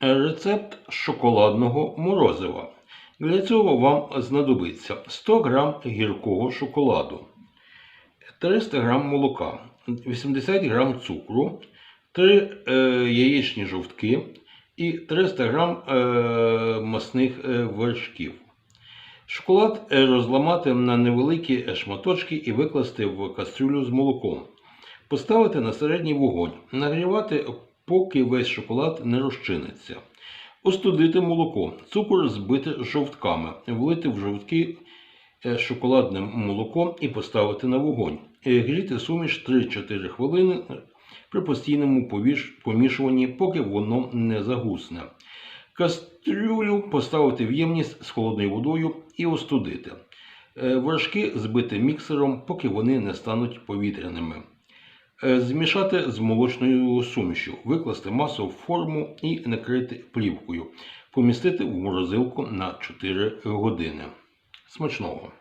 Рецепт шоколадного морозива. Для цього вам знадобиться 100 г гіркого шоколаду, 300 г молока, 80 г цукру, 3 е, яєчні жовтки і 300 г е, масних е, вершків. Шоколад е, розламати на невеликі е, шматочки і викласти в кастрюлю з молоком. Поставити на середній вогонь, нагрівати, поки весь шоколад не розчиниться. Остудити молоко, цукор збити жовтками, влити в жовтки е, шоколадне молоко і поставити на вогонь. Е, Гріти суміш 3-4 хвилини при постійному помішуванні, поки воно не загусне. Кастрюлю поставити в ємність з холодною водою і остудити. Е, Вершки збити міксером, поки вони не стануть повітряними. Е, Змішати з молочною сумішю, викласти масу в форму і накрити плівкою. Помістити в морозилку на 4 години. Смачного!